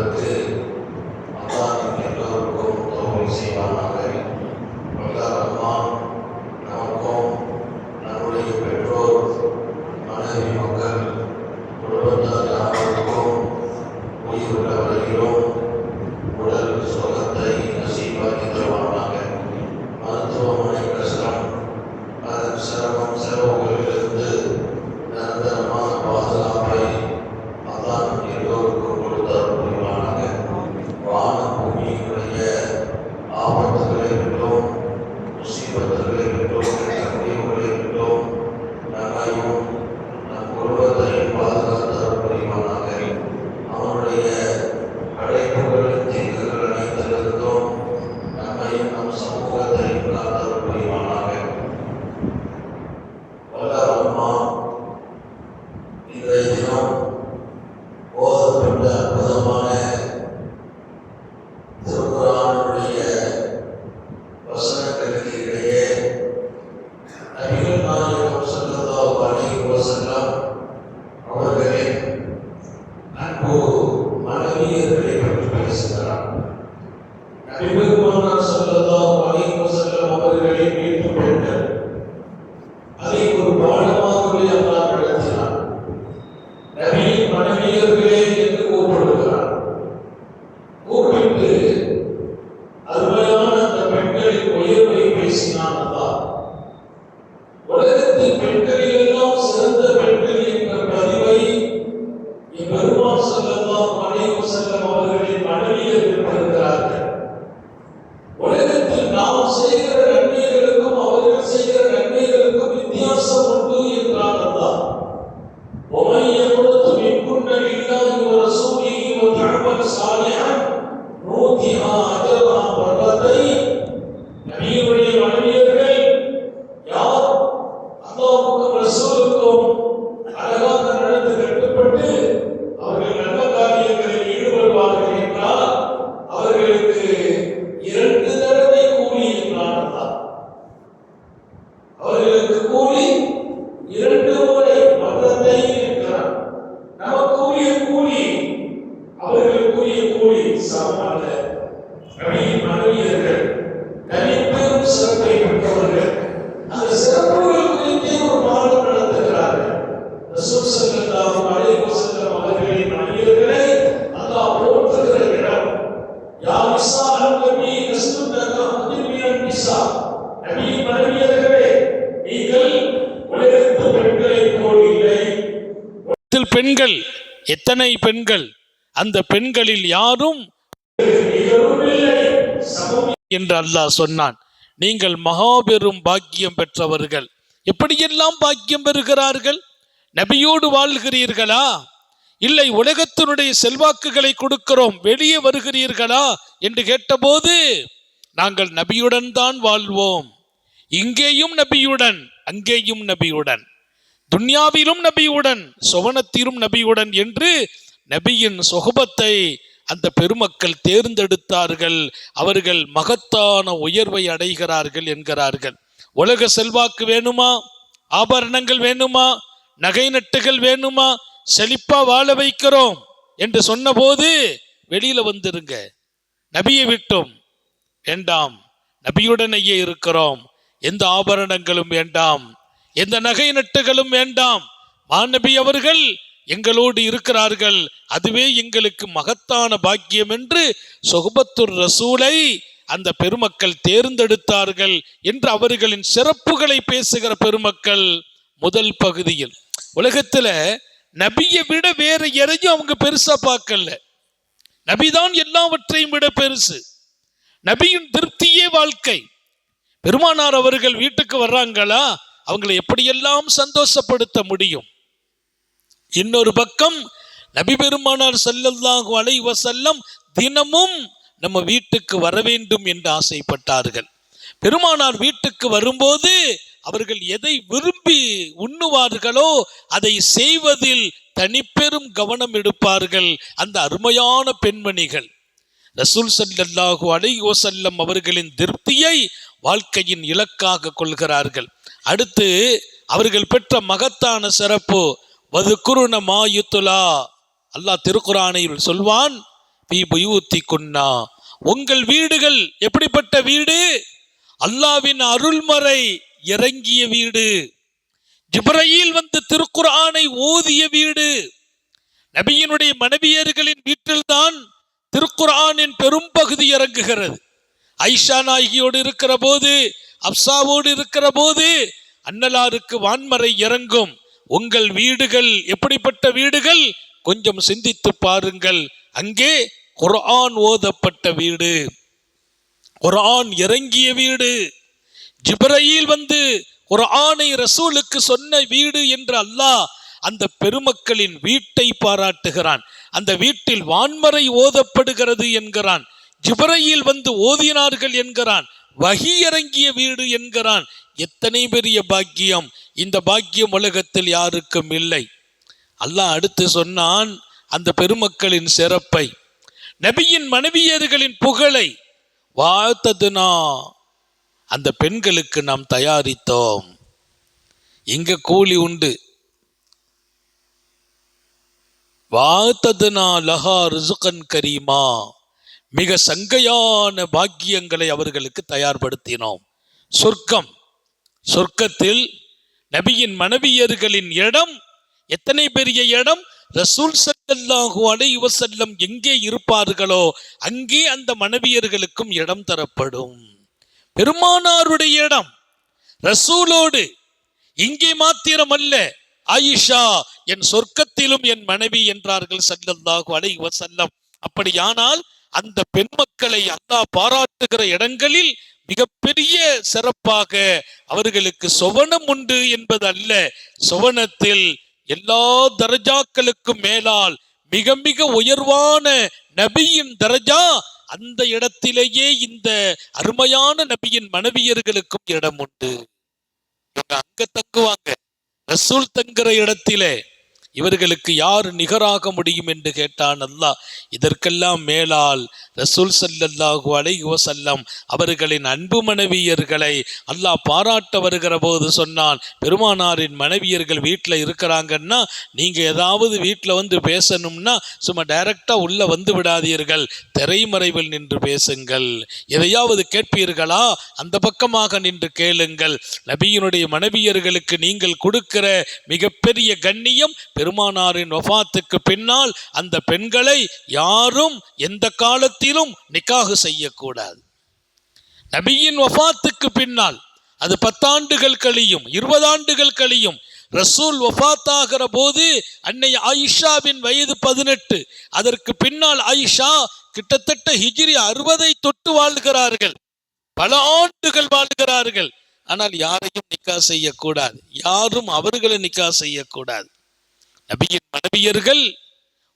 Santo. பெண்கள். அந்த பெண்களில் யாரும் என்று அல்லாஹ் சொன்னான். நீங்கள் மகாபெரும் பாக்கியம் பெற்றவர்கள். எப்படியெல்லாம் பாக்கியம் பெறுகிறார்கள்? நபியோடு வாழ்கிறீர்களா? இல்லை உலகத்தினுடைய செல்வாக்குகளை கொடுக்கிறோம் வெளியே வருகிறீர்களா? என்று கேட்டபோது நாங்கள் நபியுடன் தான் வாழ்வோம். இங்கேயும் நபியுடன் அங்கேயும் நபியுடன். துன்யாவிலும் நபியுடன் சுவனத்திலும் நபியுடன் என்று நபியின் சொகுபத்தை அந்த பெருமக்கள் தேர்ந்தெடுத்தார்கள். அவர்கள் மகத்தான உயர்வை அடைகிறார்கள் என்கிறார்கள். உலக செல்வாக்கு வேணுமா? ஆபரணங்கள் வேணுமா? நகை நட்டுகள் வேணுமா? செழிப்பா வாழ வைக்கிறோம் என்று சொன்னபோது வெளியில வந்துருங்க. நபியை விட்டோம். வேண்டாம். நபியுடனேயே இருக்கிறோம். எந்த ஆபரணங்களும் வேண்டாம். எந்த நகை நட்டுகளும் வேண்டாம். மாநபி அவர்கள் எங்களோடு இருக்கிறார்கள். அதுவே எங்களுக்கு மகத்தான பாக்கியம் என்று சொகுபத்துர் ரசூலை அந்த பெருமக்கள் தேர்ந்தெடுத்தார்கள் என்று அவர்களின் சிறப்புகளை பேசுகிற பெருமக்கள் முதல் பகுதியில். உலகத்துல நபியை விட வேற எதையும் அவங்க பெருசா பார்க்கல. நபிதான் எல்லாவற்றையும் விட பெருசு. நபியின் திருப்தியே வாழ்க்கை. பெருமானார் அவர்கள் வீட்டுக்கு வர்றாங்களா? அவங்களை எப்படியெல்லாம் சந்தோஷப்படுத்த முடியும்? இன்னொரு பக்கம் நபி பெருமானார் ஸல்லல்லாஹு அலை வசல்லம் தினமும் நம்ம வீட்டுக்கு வர வேண்டும் என்று ஆசைப்பட்டார்கள். பெருமானார் வீட்டுக்கு வரும்போது அவர்கள் எதை விரும்பி உண்ணுவார்களோ அதை செய்வதில் தனிப்பெரும் கவனம் எடுப்பார்கள் அந்த அருமையான பெண்மணிகள். ரசூல் ஸல்லல்லாஹு அலைஹி அவர்களின் திருப்தியை வாழ்க்கையின் இலக்காக கொள்கிறார்கள். அடுத்து அவர்கள் பெற்ற மகத்தான சிறப்பு வதுக்குருண மாயுத்துலா. அல்லாஹ் திருக்குறானையில் சொல்வான் பி புயூத்தி குன்னா உங்கள் வீடுகள் எப்படிப்பட்ட வீடு? அல்லாவின் அருள்மறை இறங்கிய வீடு. ஜிப்ரையில் வந்து திருக்குறானை ஓதிய வீடு. நபியினுடைய மனைவியர்களின் வீட்டில்தான் திருக்குறானின் பெரும் பகுதி இறங்குகிறது. ஐஷா நாயகியோடு இருக்கிற போது அப்சாவோடு இருக்கிற போது அன்னலாருக்கு வான்மறை இறங்கும். உங்கள் வீடுகள் எப்படிப்பட்ட வீடுகள்? கொஞ்சம் சிந்தித்து பாருங்கள். அங்கே குரான் ஓதப்பட்ட வீடு. குரான் இறங்கிய வீடு. ஜிப்ரையில் வந்து குர்ஆனை ரசூலுக்கு சொன்ன வீடு என்று அல்லாஹ் அந்த பெருமக்களின் வீட்டை பாராட்டுகிறான். அந்த வீட்டில் வான்மறை ஓதப்படுகிறது என்கிறான். ஜிப்ரையில் வந்து ஓதினார்கள் என்கிறான். வகி இறங்கிய வீடு என்கிறான். எத்தனை பெரிய பாக்கியம். இந்த பாக்கியம் உலகத்தில் யாருக்கும் இல்லை. அல்லாஹ் அடுத்து சொன்னான் அந்த பெருமக்களின் சிறப்பை. நபியின் மனைவியர்களின் புகழை. வாழ்த்ததுனா அந்த பெண்களுக்கு நாம் தயாரித்தோம். இங்க கூலி உண்டு. வாழ்த்ததுனா லஹா ரிசுகன் கரீமா. மிக சங்கையான பாக்கியங்களை அவர்களுக்கு தயார்படுத்தினோம். சொர்க்கம். சொர்க்கத்தில் நபியின் மனைவியர்களின் இடம் எத்தனை பெரிய இடம்? ரசூல் ஸல்லல்லாஹு அலைஹி செல்லம் எங்கே இருப்பார்களோ அங்கே அந்த மனைவியர்களுக்கும் இடம் தரப்படும். பெருமானாருடைய இடம். ரசூலோடு இங்கே மாத்திரம் அல்ல ஆயிஷா என் சொர்க்கத்திலும் என் மனைவி என்றார்கள் ஸல்லல்லாஹு அலைஹி செல்லம் அப்படியானால் அந்த பெண் மக்களை அல்லாஹ் பாராட்டுகிற இடங்களில் மிகப்பெரிய சிறப்பாக அவர்களுக்கு சொவனம் உண்டு என்பது அல்ல சொவனத்தில் எல்லா தரஜாக்களுக்கும் மேலால் மிக மிக உயர்வான நபியின் தரஜா அந்த இடத்திலேயே இந்த அருமையான நபியின் மனைவியர்களுக்கும் இடம் உண்டு. இவங்க அங்க தங்குவாங்க. ரசூல் தங்குற இடத்திலே இவர்களுக்கு யார் நிகராக முடியும் என்று கேட்டான் அல்லாஹ். இதற்கெல்லாம் மேலால் ரசூல் சல்லல்லாஹு அலைஹி வஸல்லம் அவர்களின் அன்பு மனைவியர்களை அல்லாஹ் பாராட்ட வருகிற போது சொன்னான் பெருமானாரின் மனைவியர்கள் வீட்டில் இருக்கிறாங்கன்னா நீங்கள் ஏதாவது வீட்டில் வந்து பேசணும்னா சும்மா டைரக்டாக உள்ளே வந்து விடாதீர்கள். திரைமறைவில் நின்று பேசுங்கள். எதையாவது கேட்பீர்களா? அந்த பக்கமாக நின்று கேளுங்கள். நபியினுடைய மனைவியர்களுக்கு நீங்கள் கொடுக்கிற மிகப்பெரிய கண்ணியம் பெருமானாரின் வஃபாத்துக்கு பின்னால் அந்த பெண்களை யாரும் எந்த காலத்திலும் நிக்காகு செய்யக்கூடாது. நபியின் வஃபாத்துக்கு பின்னால் அது பத்தாண்டுகள் கழியும் இருபது ஆண்டுகள் கழியும். ரசூல் ஒஃபாத்தாகிற போது அன்னை ஆயிஷாவின் வயது பதினெட்டு. அதற்கு பின்னால் ஆயிஷா கிட்டத்தட்ட ஹிஜ்ரி அறுபதை தொட்டு வாழ்கிறார்கள். பல ஆண்டுகள் வாழ்கிறார்கள். ஆனால் யாரையும் நிக்கா செய்யக்கூடாது. யாரும் அவர்களை நிக்கா செய்யக்கூடாது. நபியின் மனைவியர்கள்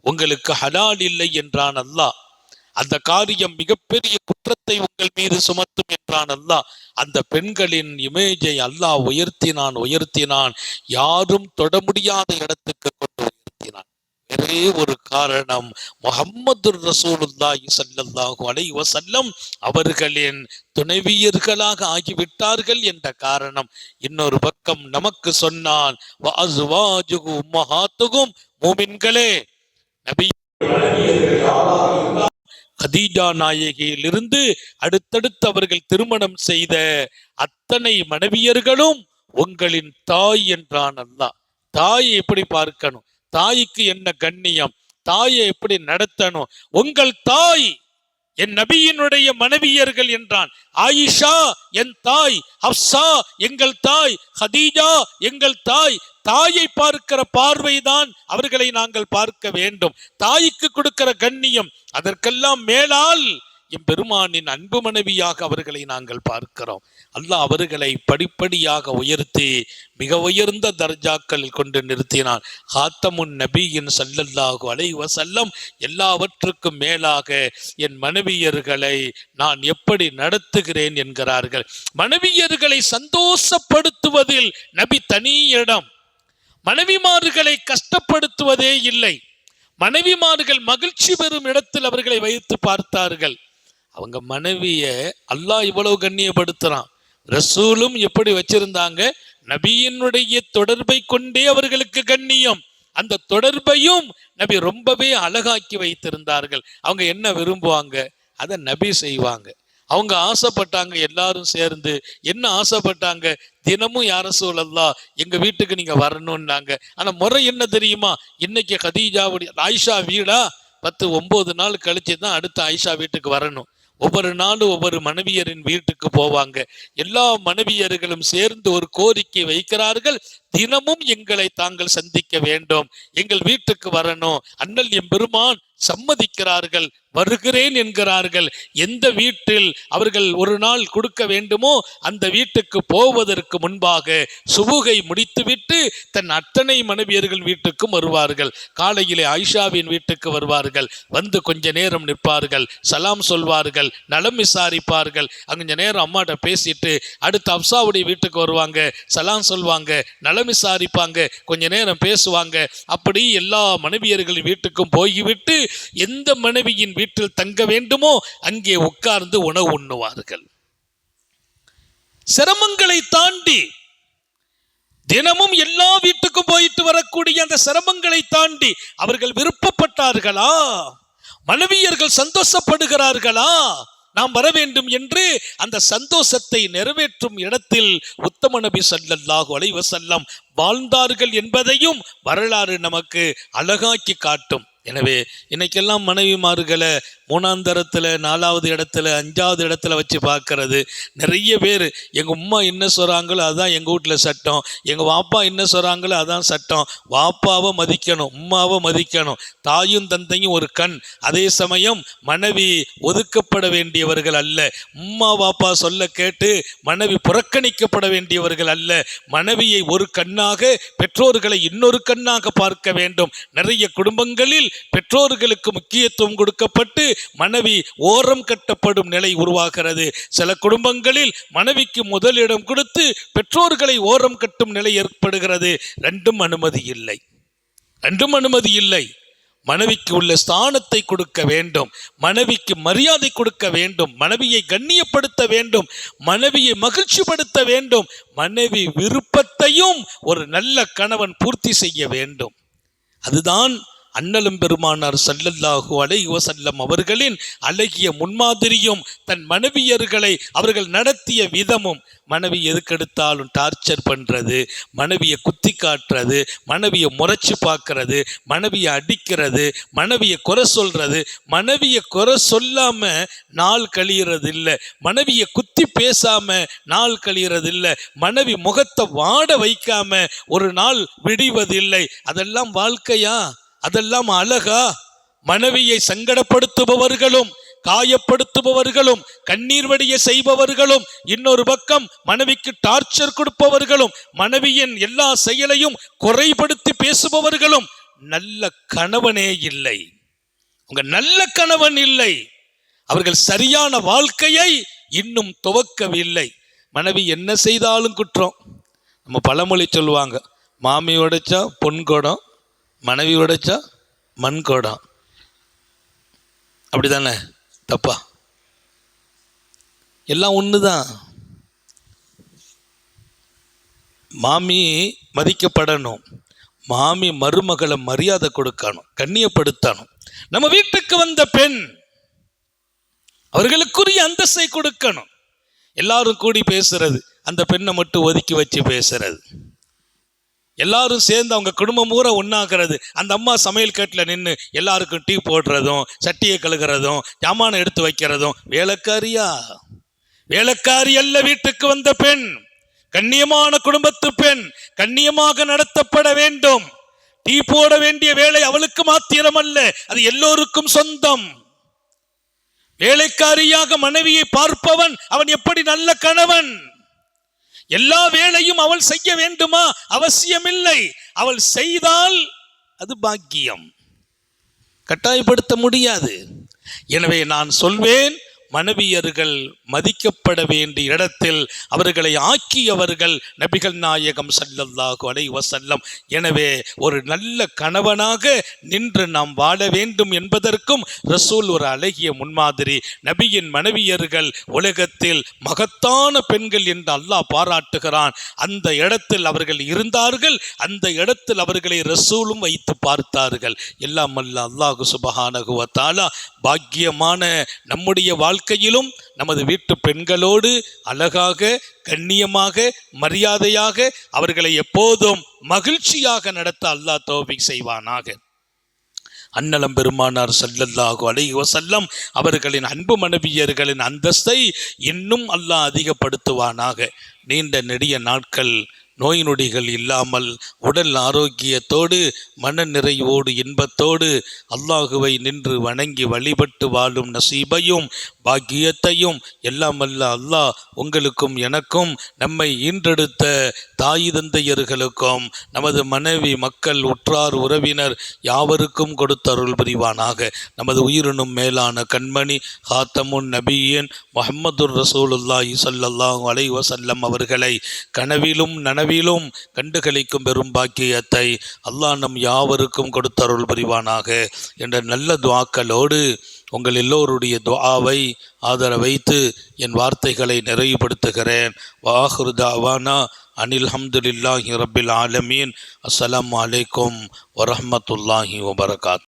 உங்களுக்கு ஹலால் இல்லை என்றான் அல்லாஹ். அந்த காரியம் மிகப்பெரிய குற்றத்தை உங்கள் மீது சுமத்தும் என்றான் அல்லாஹ். அந்த பெண்களின் இமேஜை அல்லாஹ் உயர்த்தினான் உயர்த்தினான். யாரும் தொட முடியாத இடத்துக்கு ஒரே ஒரு காரணம். முகம்மது ரசூலுல்லாஹி சல்லல்லாஹு அலைஹி வஸல்லம் அவர்களின் துணைவியர்களாக ஆகிவிட்டார்கள் என்ற காரணம். இன்னொரு பக்கம் நமக்கு சொன்னான் மூமின்களே நபி கதீஜா நாயகியிலிருந்து அடுத்தடுத்து அவர்கள் திருமணம் செய்த அத்தனை மனைவியர்களும் உங்களின் தாய் என்றான் அல்லாஹ். தாயை எப்படி பார்க்கணும்? தாய்க்கு என்ன கண்ணியம்? தாயை எப்படி நடத்தணும்? உங்கள் தாய் என் நபியினுடைய மனைவியர்கள் என்றான். ஆயிஷா என் தாய் ஹப்சா எங்கள் தாய் ஹதீஜா எங்கள் தாய். தாயை பார்க்கிற பார்வைதான் அவர்களை நாங்கள் பார்க்க வேண்டும். தாய்க்கு கொடுக்கிற கண்ணியம் அதற்கெல்லாம் மேலால் எம்பெருமானின் அன்பு மனைவியாக அவர்களை நாங்கள் பார்க்கிறோம். அல்லாஹ் அவர்களை படிப்படியாக உயர்த்தி மிக உயர்ந்த தர்ஜாக்கள் கொண்டு நிறுத்தினான். ஹாத்தமுன் நபியின் சல்லல்லாஹு அலைவ செல்லம் எல்லாவற்றுக்கும் மேலாக என் மனைவியர்களை நான் எப்படி நடத்துகிறேன் என்கிறார்கள். மனைவியர்களை சந்தோஷப்படுத்துவதில் நபி தனி இடம். மனைவிமார்களை கஷ்டப்படுத்துவதே இல்லை. மனைவிமார்கள் மகிழ்ச்சி பெறும் இடத்தில் அவர்களை வைத்து பார்த்தார்கள். அவங்க மனைவிய அல்லாஹ் இவ்வளவு கண்ணியப்படுத்துறான். ரசூலும் எப்படி வச்சிருந்தாங்க? நபியினுடைய தொடர்பை கொண்டே அவர்களுக்கு கண்ணியம். அந்த தொடர்பையும் நபி ரொம்பவே அழகாக்கி வைத்திருந்தார்கள். அவங்க என்ன விரும்புவாங்க? அதை நபி செய்வாங்க. அவங்க ஆசைப்பட்டாங்க எல்லாரும் சேர்ந்து. என்ன ஆசைப்பட்டாங்க? தினமும் யார சூழல்லா எங்க வீட்டுக்கு நீங்க வரணும்னாங்க. ஆனா முறை என்ன தெரியுமா? இன்னைக்கு கதீஜாவுடைய ஆயிஷா வீடா பத்து ஒன்பது நாள் கழிச்சு தான் அடுத்த ஆயிஷா வீட்டுக்கு வரணும். ஒவ்வொரு நாளும் ஒவ்வொரு மனைவியரின் வீட்டுக்கு போவாங்க. எல்லா மனைவியர்களும் சேர்ந்து ஒரு கோரிக்கை வைக்கிறார்கள். தினமும் எங்களை தாங்கள் சந்திக்க வேண்டும். எங்கள் வீட்டுக்கு வரணும். அண்ணல் எம்பெருமான் சம்மதிக்கிறார்கள் வருகிறேன் என்கிறார்கள். எந்த வீட்டில் அவர்கள் ஒரு நாள் கொடுக்க வேண்டுமோ அந்த வீட்டுக்கு போவதற்கு முன்பாக சுபுகை முடித்துவிட்டு தன் அத்தனை மனைவியர்கள் வீட்டுக்கும் வருவார்கள். காலையிலே ஆயிஷாவின் வீட்டுக்கு வருவார்கள். வந்து கொஞ்ச நேரம் நிற்பார்கள். சலாம் சொல்வார்கள். நலம் விசாரிப்பார்கள். கொஞ்ச நேரம் அம்மாட்ட பேசிட்டு அடுத்து அப்சாவுடைய வீட்டுக்கு வருவாங்க. சலாம் சொல்வாங்க நலம் விசாரிப்பாங்க கொஞ்ச நேரம் பேசுவாங்க. அப்படி எல்லா மனைவியர்களின் வீட்டுக்கும் போய்விட்டு எந்த மனைவியின் வீட்டில் தங்க வேண்டுமோ அங்கே உட்கார்ந்து உணவு உண்ணுவார்கள். சிரமங்களை தாண்டி தினமும் எல்லா வீட்டுக்கும் போயிட்டு வரக்கூடிய அந்த சிரமங்களை தாண்டி அவர்கள் விருப்பப்பட்டார்களா? மனைவியர்கள் சந்தோஷப்படுகிறார்களா? நாம் வர வேண்டும் என்று அந்த சந்தோஷத்தை நிறைவேற்றும் இடத்தில் உத்தம நபி ஸல்லல்லாஹு அலைவசல்லம் வாழ்ந்தார்கள் என்பதையும் வரலாறு நமக்கு அழகாக்கி காட்டும். எனவே இன்னைக்கெல்லாம் மனைவிமார்களை மூணாந்தரத்தில் நாலாவது இடத்துல அஞ்சாவது இடத்துல வச்சு பார்க்கறது. நிறைய பேர் எங்கள் உம்மா என்ன சொல்கிறாங்களோ அதான் எங்கள் வீட்டில் சட்டம். எங்கள் வாப்பா என்ன சொல்கிறாங்களோ அதான் சட்டம். வாப்பாவை மதிக்கணும் உம்மாவை மதிக்கணும். தாயும் தந்தையும் ஒரு கண். அதே சமயம் மனைவி ஒதுக்கப்பட வேண்டியவர்கள் அல்ல. உம்மா வாப்பா சொல்ல கேட்டு மனைவி புறக்கணிக்கப்பட வேண்டியவர்கள் அல்ல. மனைவியை ஒரு கண்ணாக பெற்றோர்களை இன்னொரு கண்ணாக பார்க்க வேண்டும். நிறைய குடும்பங்களில் பெற்றோர்களுக்கு முக்கியத்துவம் கொடுக்கப்பட்டு மனைவி ஓரம் கட்டப்படும் நிலை உருவாகிறது. சில குடும்பங்களில் மனைவிக்கு முதலிடம் கொடுத்து பெற்றோர்களை ஓரம் கட்டும் நிலை ஏற்படுகிறது. ரெண்டும் அனுமதி இல்லை. ரெண்டும் அனுமதி இல்லை. மனைவிக்கு உள்ள ஸ்தானத்தை கொடுக்க வேண்டும். மனைவிக்கு மரியாதை கொடுக்க வேண்டும். மனைவியை கண்ணியப்படுத்த வேண்டும். மனைவியை மகிழ்ச்சிப்படுத்த வேண்டும். மனைவி விருப்பத்தையும் ஒரு நல்ல கணவன் பூர்த்தி செய்ய வேண்டும். அதுதான் அண்ணலும் பெருமானார் சல்லல்லாஹு அலைஹி செல்லம் அவர்களின் அழகிய முன்மாதிரியும் தன் மனைவியர்களை அவர்கள் நடத்திய விதமும் மனைவி எதுக்கெடுத்தாலும் டார்ச்சர் பண்ணுறது மனைவியை குத்தி காட்டுறது மனைவியை முறைச்சி பார்க்கறது மனைவியை அடிக்கிறது மனைவியை குறை சொல்கிறது மனைவியை குறை சொல்லாமல் நாள் கழியறது இல்லை மனைவியை குத்தி பேசாமல் நாள் கழியறது இல்லை மனைவி முகத்தை வாட வைக்காம ஒரு நாள் விடிவதில்லை அதெல்லாம் வாழ்க்கையா? அதெல்லாம் அழகா மனைவியை சங்கடப்படுத்துபவர்களும் காயப்படுத்துபவர்களும் கண்ணீர் வடிய செய்பவர்களும் இன்னொரு பக்கம் மனைவிக்கு டார்ச்சர் கொடுப்பவர்களும் மனைவியின் எல்லா செயலையும் குறைபடுத்தி பேசுபவர்களும் நல்ல கணவனே இல்லை. உங்க நல்ல கணவன் இல்லை. அவர்கள் சரியான வாழ்க்கையை இன்னும் துவக்கவில்லை. மனைவி என்ன செய்தாலும் குற்றம். நம்ம பழமொழி சொல்லுவாங்க மாமி உடைச்சா பொன் குடம் மனைவி உடைச்சா மண் குடம் அப்படிதானே? தப்பா? எல்லாம் ஒன்று தான் மாமி மதிக்கப்படணும். மாமி மருமகளை மரியாதை கொடுக்கணும் கண்ணியப்படுத்தணும். நம்ம வீட்டுக்கு வந்த பெண் அவர்களுக்குரிய அந்தஸ்தை கொடுக்கணும். எல்லாரும் கூடி பேசுறது அந்த பெண்ணை மட்டும் ஒதுக்கி வச்சு பேசுறது. எல்லாரும் சேர்ந்து அவங்க குடும்பம் பூரா ஒன்றாகிறது அந்த அம்மா சமையல் கட்டில் நின்று எல்லாருக்கும் டீ போடுறதும் சட்டியை கழுகுறதும் ஜாமானை எடுத்து வைக்கிறதும். வேலைக்காரியா? வேலைக்காரி அல்ல வீட்டுக்கு வந்த பெண். கண்ணியமான குடும்பத்து பெண். கண்ணியமாக நடத்தப்பட வேண்டும். டீ போட வேண்டிய வேலை அவளுக்கு மாத்திரம் அல்ல அது எல்லோருக்கும் சொந்தம். வேலைக்காரியாக மனைவியை பார்ப்பவன் அவன் எப்படி நல்ல கணவன்? எல்லா வேலையும் அவள் செய்ய வேண்டுமா? அவசியமில்லை. அவள் செய்தால் அது பாக்கியம். கட்டாயப்படுத்த முடியாது. எனவே நான் சொல்வேன் மனைவியர்கள் மதிக்கப்பட வேண்டிய இடத்தில் அவர்களை ஆக்கியவர்கள் நபிகள் நாயகம் சல்லல்லாஹு அலைஹி செல்லம் எனவே ஒரு நல்ல கணவனாக நின்று நாம் வாழ வேண்டும் என்பதற்கும் ரசூல் ஒரு அழகிய முன்மாதிரி. நபியின் மனைவியர்கள் உலகத்தில் மகத்தான பெண்கள் என்று அல்லாஹ் பாராட்டுகிறான். அந்த இடத்தில் அவர்கள் இருந்தார்கள் அந்த இடத்தில் அவர்களை ரசூலும் வைத்து பார்த்தார்கள். எல்லாம் அல்ல அல்லாஹு சுபஹானகுவத்தாலா பாக்கியமான நம்முடைய வாழ்க்கையிலும் நமது வீட்டு பெண்களோடு அழகாக கண்ணியமாக மரியாதையாக அவர்களை எப்போதும் மகிழ்ச்சியாக நடத்த அல்லாஹ் தௌஃபீக் செய்வானாக. அன்னலம் பெருமானார் ஸல்லல்லாஹு அலைஹி செல்லம் அவர்களின் அன்பு மனைவியர்களின் அந்தஸ்தை இன்னும் அல்லாஹ் அதிகப்படுத்துவானாக. நீண்ட நெடிய நாட்கள் நோய் நொடிகள் இல்லாமல் உடல் ஆரோக்கியத்தோடு மன நிறைவோடு இன்பத்தோடு அல்லாஹுவை நின்று வணங்கி வழிபட்டு வாழும் நசீபையும் பாக்கியத்தையும் எல்லாம் அல்ல அல்லாஹ் உங்களுக்கும் எனக்கும் நம்மை ஈன்றெடுத்த தாய் தந்தையர்களுக்கும் நமது மனைவி மக்கள் உற்றார் உறவினர் யாவருக்கும் கொடுத்தருள் புரிவானாக. நமது உயிரினும் மேலான கண்மணி ஹாத்தமுன் நபியன் முஹம்மதுர் ரசூலுல்லாஹி ஸல்லல்லாஹு அலை வசல்லம் அவர்களை கனவிலும் நனவிலும் கண்டுகளிக்கும் பெரும் பாக்கியத்தை அல்லாஹ் நம் யாவருக்கும் கொடுத்தருள் புரிவானாக என்ற நல்ல துவாக்களோடு உங்கள் எல்லோருடைய துவாவை ஆதர வைத்து என் வார்த்தைகளை நிறைவுபடுத்துகிறேன். வாஹுர்தாவானா அனில் ஹம்துலில்லாஹி ரபில் ஆலமீன். அஸ்லாம் அலைக்கும் வரமத்துல்லாஹி வபரகாத்.